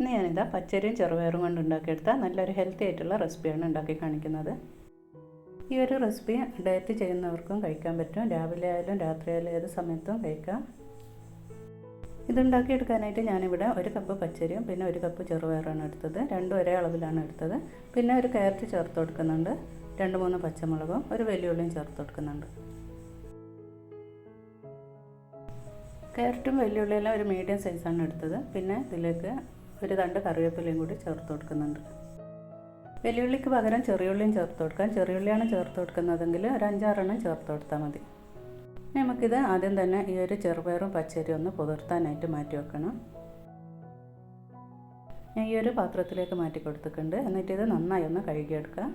ഇന്ന് ഞാനിതാ പച്ചരിയും ചെറുപയറും കൊണ്ട് ഉണ്ടാക്കിയെടുത്ത നല്ലൊരു ഹെൽത്തി ആയിട്ടുള്ള റെസിപ്പിയാണ് ഉണ്ടാക്കി കാണിക്കുന്നത്. ഈ ഒരു റെസിപ്പി ഡയറ്റ് ചെയ്യുന്നവർക്കും കഴിക്കാൻ പറ്റും. രാവിലെ ആയാലും രാത്രി ആയാലും ഏത് സമയത്തും കഴിക്കാം. ഇതുണ്ടാക്കിയെടുക്കാനായിട്ട് ഞാനിവിടെ ഒരു കപ്പ് പച്ചരിയും പിന്നെ ഒരു കപ്പ് ചെറുപയറാണ് എടുത്തത്. രണ്ടും ഒരേ അളവിലാണ് എടുത്തത്. പിന്നെ ഒരു ക്യാരറ്റ് ചേർത്ത് കൊടുക്കുന്നുണ്ട്. രണ്ട് മൂന്ന് പച്ചമുളകും ഒരു വെല്ലുള്ളിയും ചേർത്ത് കൊടുക്കുന്നുണ്ട്. ക്യാരറ്റും വെല്ലുള്ളിയെല്ലാം ഒരു മീഡിയം സൈസാണ് എടുത്തത്. പിന്നെ ഇതിലേക്ക് ഒരു രണ്ട് കറിവേപ്പിലയും കൂടി ചേർത്ത് കൊടുക്കുന്നുണ്ട്. വെല്ലുള്ളിക്ക് പകരം ചെറിയുള്ളിയും ചേർത്ത് കൊടുക്കാം. ചെറിയുള്ളിയാണ് ചേർത്ത് കൊടുക്കുന്നതെങ്കിൽ ഒരു അഞ്ചാറെണ്ണം ചേർത്ത് കൊടുത്താൽ മതി. നമുക്കിത് ആദ്യം തന്നെ ഈ ഒരു ചെറുപയറും പച്ചരിയും ഒന്ന് പുതിർത്താനായിട്ട് മാറ്റി വെക്കണം. ഞാൻ ഈ ഒരു പാത്രത്തിലേക്ക് മാറ്റി കൊടുത്തിട്ടുണ്ട്. എന്നിട്ട് ഇത് നന്നായി ഒന്ന് കഴുകിയെടുക്കാം.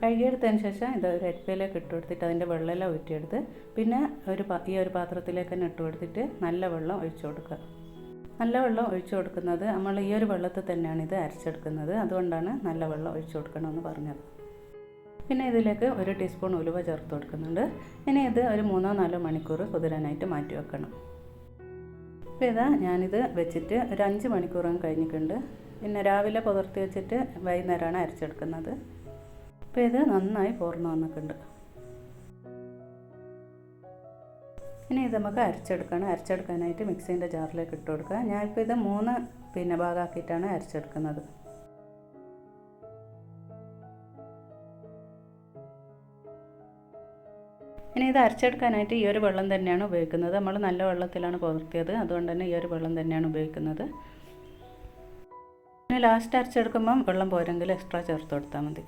കഴുകിയെടുത്തതിന് ശേഷം ഇത് ഒരു അരിപ്പയിലേക്ക് ഇട്ട് കൊടുത്തിട്ട് അതിന്റെ വെള്ളമെല്ലാം ഊറ്റിയെടുത്ത് പിന്നെ ഒരു ഈ ഒരു പാത്രത്തിലേക്ക് തന്നെ ഇട്ട് കൊടുത്തിട്ട് നല്ല വെള്ളം ഒഴിച്ചു കൊടുക്കുക. നല്ല വെള്ളം ഒഴിച്ചു കൊടുക്കുന്നത്. നമ്മൾ ഈ ഒരു വെള്ളത്തിൽ തന്നെയാണ് ഇത് അരച്ചെടുക്കുന്നത്. അതുകൊണ്ടാണ് നല്ല വെള്ളം ഒഴിച്ചു കൊടുക്കണമെന്ന് പറഞ്ഞത്. പിന്നെ ഇതിലേക്ക് ഒരു ടീസ്പൂൺ ഉലുവ ചേർത്ത് കൊടുക്കുന്നുണ്ട്. ഇനി ഇത് ഒരു മൂന്നോ നാലോ മണിക്കൂർ കുതിരാനായിട്ട് മാറ്റി വെക്കണം. അപ്പോൾ ഇതാ ഞാനിത് വെച്ചിട്ട് ഒരു അഞ്ച് മണിക്കൂറും കഴിഞ്ഞിട്ടുണ്ട്. പിന്നെ രാവിലെ പുതിർത്തി വെച്ചിട്ട് വൈകുന്നേരമാണ് അരച്ചെടുക്കുന്നത്. അപ്പോൾ ഇത് നന്നായി പോർന്ന് വന്നിട്ടുണ്ട്. ഇനി ഇത് നമുക്ക് അരച്ചെടുക്കണം. അരച്ചെടുക്കാനായിട്ട് മിക്സീന്റെ ജാറിലേക്ക് ഇട്ട് കൊടുക്കുക. ഞാനിപ്പോൾ ഇത് മൂന്ന് പിന്നെ ഭാഗമാക്കിയിട്ടാണ് അരച്ചെടുക്കുന്നത്. ഇനി ഇത് അരച്ചെടുക്കാനായിട്ട് ഈ ഒരു വെള്ളം തന്നെയാണ് ഉപയോഗിക്കുന്നത്. നമ്മൾ നല്ല വെള്ളത്തിലാണ് പുലർത്തിയത് അതുകൊണ്ട് തന്നെ ഈ ഒരു വെള്ളം തന്നെയാണ് ഉപയോഗിക്കുന്നത്. പിന്നെ ലാസ്റ്റ് അരച്ചെടുക്കുമ്പം വെള്ളം പോരെങ്കിൽ എക്സ്ട്രാ ചേർത്ത് കൊടുത്താൽ മതി.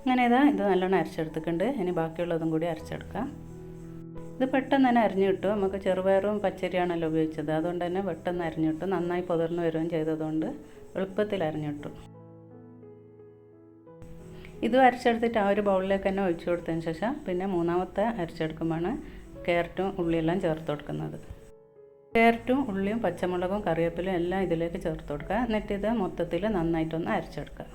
അങ്ങനെ ഇതാ ഇത് നല്ലോണം അരച്ചെടുത്തിട്ടുണ്ട്. ഇനി ബാക്കിയുള്ളതും കൂടി അരച്ചെടുക്കാം. ഇത് പെട്ടെന്ന് തന്നെ അരിഞ്ഞു കിട്ടും. നമുക്ക് ചെറുപയറും പച്ചരിയാണല്ലോ ഉപയോഗിച്ചത്. അതുകൊണ്ട് തന്നെ പെട്ടെന്ന് അരിഞ്ഞു കിട്ടും. നന്നായി പുതിർന്നു വരികയും ചെയ്തതുകൊണ്ട് എളുപ്പത്തിൽ അരിഞ്ഞു കിട്ടും. ഇതും അരച്ചെടുത്തിട്ട് ആ ഒരു ബൗളിലേക്ക് തന്നെ ഒഴിച്ചു കൊടുത്തതിന് ശേഷം പിന്നെ മൂന്നാമത്തെ അരച്ചെടുക്കുമ്പോഴാണ് ക്യാരറ്റും ഉള്ളിയെല്ലാം ചേർത്ത് കൊടുക്കുന്നത്. ക്യാരറ്റും ഉള്ളിയും പച്ചമുളകും കറിവേപ്പിലും എല്ലാം ഇതിലേക്ക് ചേർത്ത് കൊടുക്കുക. എന്നിട്ട് ഇത് മൊത്തത്തിൽ നന്നായിട്ടൊന്ന് അരച്ചെടുക്കുക.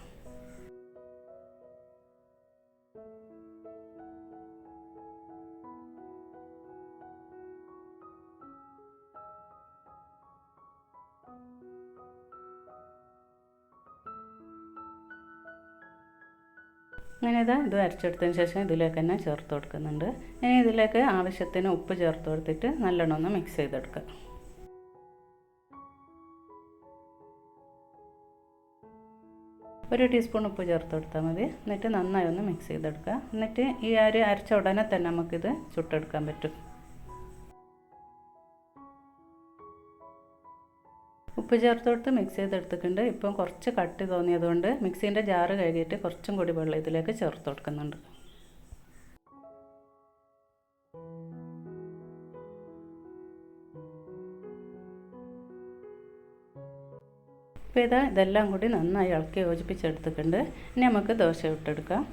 അങ്ങനെ ഇത് ഇത് അരച്ചെടുത്തതിന് ശേഷം ഇതിലേക്ക് തന്നെ ചേർത്ത് കൊടുക്കുന്നുണ്ട്. ഇനി ഇതിലേക്ക് ആവശ്യത്തിന് ഉപ്പ് ചേർത്ത് കൊടുത്തിട്ട് നല്ലോണം ഒന്ന് മിക്സ് ചെയ്തെടുക്കുക. ഒരു ടീസ്പൂൺ ഉപ്പ് ചേർത്ത് കൊടുത്താൽ മതി. എന്നിട്ട് നന്നായി ഒന്ന് മിക്സ് ചെയ്തെടുക്കുക. എന്നിട്ട് ഈ അരി അരച്ച ഉടനെ തന്നെ നമുക്കിത് ചുട്ടെടുക്കാൻ പറ്റും. ഉപ്പ് ചേർത്തോട്ട് മിക്സ് ചെയ്തെടുത്തിട്ടുണ്ട്. ഇപ്പം കുറച്ച് കട്ടി തോന്നിയതുകൊണ്ട് മിക്സീന്റെ ജാറ് കഴുകിയിട്ട് കുറച്ചും കൂടി വെള്ളം ഇതിലേക്ക് ചേർത്ത് കൊടുക്കുന്നുണ്ട്. ഇപ്പോൾ ഇതാ ഇതെല്ലാം കൂടി നന്നായി ഇളക്കി യോജിപ്പിച്ചെടുത്തിട്ടുണ്ട്. ഇനി നമുക്ക് ദോശ ഇട്ടെടുക്കാം.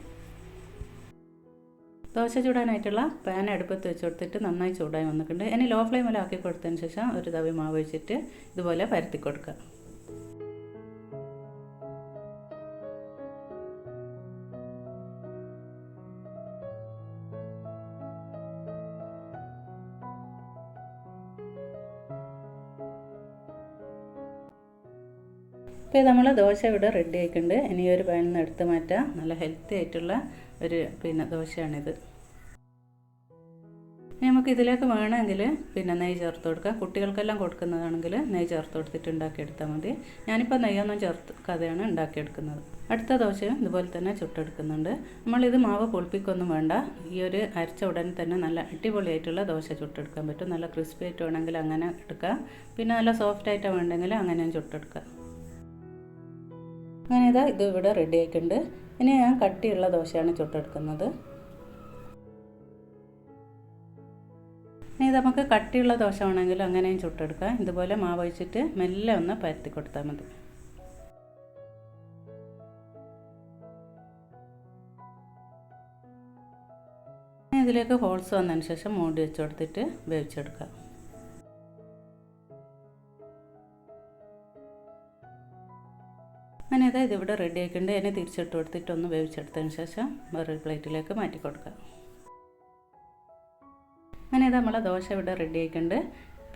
ദോശ ചൂടാനായിട്ടുള്ള പാൻ അടുപ്പത്ത് വെച്ച് കൊടുത്തിട്ട് നന്നായി ചൂടായി വന്നിട്ടുണ്ട്. ഇനി ലോ ഫ്ലെയിമിലാക്കി കൊടുത്തതിന് ശേഷം ഒരു തവി മാവ് വെച്ചിട്ട് ഇതുപോലെ പരത്തി കൊടുക്കുക. ഇപ്പോൾ നമ്മൾ ദോശ ഇവിടെ റെഡി ആയിട്ടുണ്ട്. ഇനി ഒരു പാനിൽ നിന്ന് എടുത്ത് മാറ്റാം. നല്ല ഹെൽത്തി ആയിട്ടുള്ള ഒരു പിന്നെ ദോശയാണിത്. നമുക്ക് ഇതിലേക്ക് വേണമെങ്കിൽ പിന്നെ നെയ്യ് ചേർത്ത് കൊടുക്കാം. കുട്ടികൾക്കെല്ലാം കൊടുക്കുന്നതാണെങ്കിൽ നെയ്യ് ചേർത്ത് കൊടുത്തിട്ട് ഉണ്ടാക്കിയെടുത്താൽ മതി. ഞാനിപ്പോൾ നെയ്യൊന്നും ചേർക്കാതെയാണ് ഉണ്ടാക്കിയെടുക്കുന്നത്. അടുത്ത ദോശയും ഇതുപോലെ തന്നെ ചുട്ടെടുക്കുന്നുണ്ട്. നമ്മളിത് മാവ് പൊളിപ്പിക്കൊന്നും വേണ്ട. ഈ ഒരു അരച്ച ഉടനെ തന്നെ നല്ല അടിപൊളിയായിട്ടുള്ള ദോശ ചുട്ടെടുക്കാൻ പറ്റും. നല്ല ക്രിസ്പി ആയിട്ട് വേണമെങ്കിൽ അങ്ങനെ എടുക്കാം. പിന്നെ നല്ല സോഫ്റ്റ് ആയിട്ട് വേണ്ടെങ്കിൽ അങ്ങനെയും ചുട്ടെടുക്കാം. അങ്ങനെ ഇതാ ഇത് ഇവിടെ റെഡി ആയിട്ടുണ്ട്. ഇനി ഞാൻ കട്ടിയുള്ള ദോശയാണ് ചുട്ടെടുക്കുന്നത്. ഇനി നമുക്ക് കട്ടിയുള്ള ദോശ വേണമെങ്കിൽ അങ്ങനെയും ചുട്ടെടുക്കാം. ഇതുപോലെ മാവ് ഒഴിച്ചിട്ട് മെല്ലെ ഒന്ന് പരത്തി കൊടുത്താൽ മതി. ഇതിലേക്ക് ഹോൾസ് വന്നതിന് ശേഷം മൂടി വെച്ച് കൊടുത്തിട്ട് വേവിച്ചെടുക്കാം. അങ്ങനെ ഇത് ഇതിവിടെ റെഡി ആക്കിയിട്ട് അതിനെ തിരിച്ചിട്ട് കൊടുത്തിട്ട് ഒന്ന് വേവിച്ചെടുത്തതിന് ശേഷം വേറൊരു പ്ലേറ്റിലേക്ക് മാറ്റി കൊടുക്കാം അങ്ങനെ ഇത് നമ്മളെ ദോശ ഇവിടെ റെഡി ആക്കിയിട്ടുണ്ട്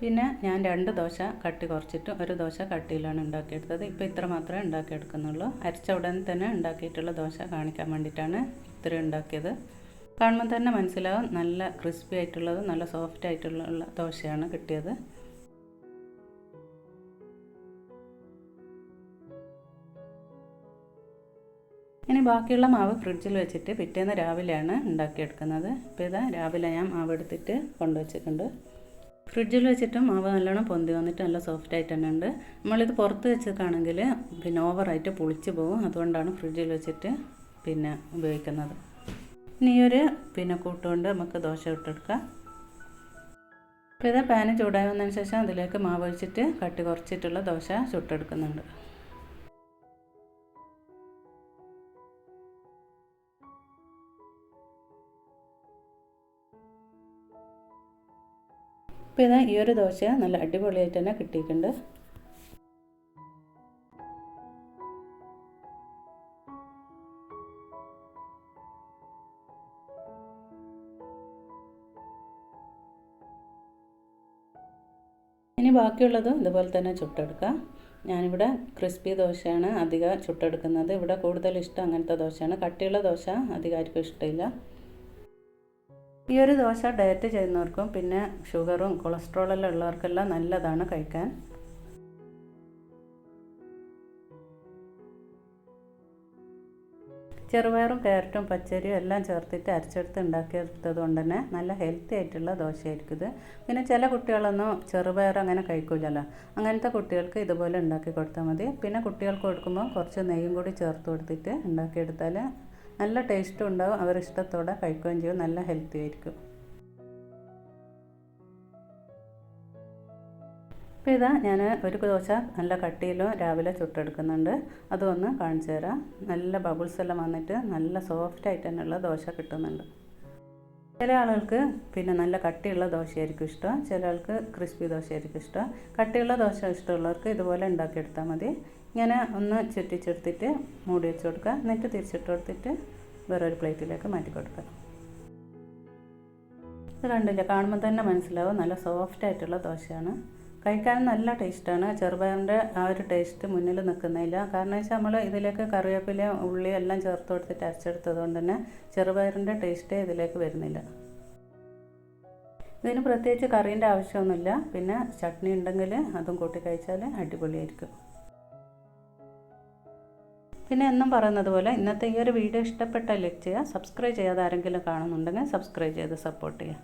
പിന്നെ ഞാൻ രണ്ട് ദോശ കട്ടി കുറച്ചിട്ട് ഒരു ദോശ കട്ടിയിലാണ് ഉണ്ടാക്കിയെടുത്തത്. ഇപ്പോൾ ഇത്ര മാത്രമേ ഉണ്ടാക്കിയെടുക്കുന്നുള്ളൂ. അരച്ച ഉടൻ തന്നെ ഉണ്ടാക്കിയിട്ടുള്ള ദോശ കാണിക്കാൻ വേണ്ടിയിട്ടാണ് ഇത്ര ഉണ്ടാക്കിയത്. കാണുമ്പോൾ തന്നെ മനസ്സിലാവും. നല്ല ക്രിസ്പി ആയിട്ടുള്ളത് നല്ല സോഫ്റ്റ് ആയിട്ടുള്ള ദോശയാണ് കിട്ടിയത്. ബാക്കിയുള്ള മാവ് ഫ്രിഡ്ജിൽ വെച്ചിട്ട് പിറ്റേന്ന് രാവിലെയാണ് ഉണ്ടാക്കിയെടുക്കുന്നത്. ഇപ്പോൾ ഇതാ രാവിലെ ഞാൻ മാവ് എടുത്തിട്ട് കൊണ്ടുവച്ചിട്ടുണ്ട്. ഫ്രിഡ്ജിൽ വെച്ചിട്ട് മാവ് നല്ലോണം പൊന്തി വന്നിട്ട് നല്ല സോഫ്റ്റ് ആയിട്ട് തന്നെ ഉണ്ട്. നമ്മളിത് പുറത്ത് വെച്ചതാണെങ്കിൽ പിന്നെ ഓവറായിട്ട് പുളിച്ച് പോകും. അതുകൊണ്ടാണ് ഫ്രിഡ്ജിൽ വെച്ചിട്ട് പിന്നെ ഉപയോഗിക്കുന്നത്. ഇനി ഒരു പിന്നെ കൂട്ടുകൊണ്ട് നമുക്ക് ദോശ ഇട്ടെടുക്കാം. അപ്പോൾ ഇത് പാന് ചൂടായി വന്നതിന് ശേഷം അതിലേക്ക് മാവ് ഒഴിച്ചിട്ട് കട്ടി കുറച്ചിട്ടുള്ള ദോശ ചുട്ടെടുക്കുന്നുണ്ട്. അപ്പോൾ ഇതാ ഈ ഒരു ദോശ നല്ല അടിപൊളിയായിട്ട് തന്നെ കിട്ടിയിട്ടുണ്ട്. ഇനി ബാക്കിയുള്ളതും ഇതുപോലെ തന്നെ ചുട്ടെടുക്കാം. ഞാനിവിടെ ക്രിസ്പി ദോശയാണ് അധികം ചുട്ടെടുക്കുന്നത്. ഇവിടെ കൂടുതൽ ഇഷ്ടം അങ്ങനത്തെ ദോശയാണ്. കട്ടിയുള്ള ദോശ അധികം ആർക്കും ഇഷ്ടമില്ല. ഈ ഒരു ദോശ ഡയറ്റ് ചെയ്യുന്നവർക്കും പിന്നെ ഷുഗറും കൊളസ്ട്രോളെല്ലാം ഉള്ളവർക്കെല്ലാം നല്ലതാണ് കഴിക്കാൻ. ചെറുപയറും ക്യാരറ്റും പച്ചരിയും എല്ലാം ചേർത്തിട്ട് അരച്ചെടുത്ത് ഉണ്ടാക്കിയെടുത്തത് കൊണ്ട് തന്നെ നല്ല ഹെൽത്തി ആയിട്ടുള്ള ദോശയായിരിക്കും ഇത്. പിന്നെ ചില കുട്ടികളൊന്നും ചെറുപയർ അങ്ങനെ കഴിക്കില്ലല്ലോ അങ്ങനത്തെ കുട്ടികൾക്ക് ഇതുപോലെ ഉണ്ടാക്കി കൊടുത്താൽ മതി. പിന്നെ കുട്ടികൾക്ക് കൊടുക്കുമ്പോൾ കുറച്ച് നെയ്യും കൂടി ചേർത്ത് കൊടുത്തിട്ട് ഉണ്ടാക്കിയെടുത്താൽ നല്ല ടേസ്റ്റും ഉണ്ടാവും. അവർ ഇഷ്ടത്തോടെ കഴിക്കുകയും ചെയ്യും. നല്ല ഹെൽത്തി ആയിരിക്കും. അപ്പോൾ ഇതാ ഞാൻ ഒരു ദോശ നല്ല കട്ടിയിലും രാവിലെ ചുട്ടെടുക്കുന്നുണ്ട്. അതൊന്ന് കാണിച്ചു തരാം. നല്ല ബബിൾസ് എല്ലാം വന്നിട്ട് നല്ല സോഫ്റ്റ് ആയിട്ട് തന്നെയുള്ള ദോശ കിട്ടുന്നുണ്ട്. ചില ആളുകൾക്ക് പിന്നെ നല്ല കട്ടിയുള്ള ദോശയായിരിക്കും ഇഷ്ടം. ചില ആൾക്ക് ക്രിസ്പി ദോശയായിരിക്കും ഇഷ്ടം. കട്ടിയുള്ള ദോശ ഇഷ്ടമുള്ളവർക്ക് ഇതുപോലെ ഉണ്ടാക്കിയെടുത്താൽ മതി. ഇങ്ങനെ ഒന്ന് ചുറ്റിച്ചെടുത്തിട്ട് മൂടി വെച്ച് കൊടുക്കുക. എന്നിട്ട് തിരിച്ചിട്ട് കൊടുത്തിട്ട് വേറൊരു പ്ലേറ്റിലേക്ക് മാറ്റി കൊടുക്കുക. ഇത് കണ്ടില്ല? കാണുമ്പോൾ തന്നെ മനസ്സിലാവും. നല്ല സോഫ്റ്റ് ആയിട്ടുള്ള ദോശയാണ്. കഴിക്കാൻ നല്ല ടേസ്റ്റാണ് ചെറുപയറിന്റെ ആ ഒരു ടേസ്റ്റ് മുന്നിൽ നിൽക്കുന്നില്ല. കാരണം വെച്ചാൽ നമ്മൾ ഇതിലേക്ക് കറിവേപ്പില ഉള്ളി എല്ലാം ചേർത്ത് കൊടുത്തിട്ട് അരച്ചെടുത്തത് കൊണ്ട് തന്നെ ചെറുപയറിന്റെ ടേസ്റ്റേ ഇതിലേക്ക് വരുന്നില്ല. ഇതിന് പ്രത്യേകിച്ച് കറീന്റെ ആവശ്യമൊന്നുമില്ല. പിന്നെ ചട്നി ഉണ്ടെങ്കിൽ അതും കൂട്ടി കഴിച്ചാൽ അടിപൊളിയായിരിക്കും. പിന്നെ എന്നും പറയുന്നത് പോലെ ഇന്നത്തെ ഈ ഒരു വീഡിയോ ഇഷ്ടപ്പെട്ടാൽ ലൈക്ക് ചെയ്യുക സബ്സ്ക്രൈബ് ചെയ്യാതെ ആരെങ്കിലും കാണുന്നുണ്ടെങ്കിൽ സബ്സ്ക്രൈബ് ചെയ്ത് സപ്പോർട്ട് ചെയ്യുക.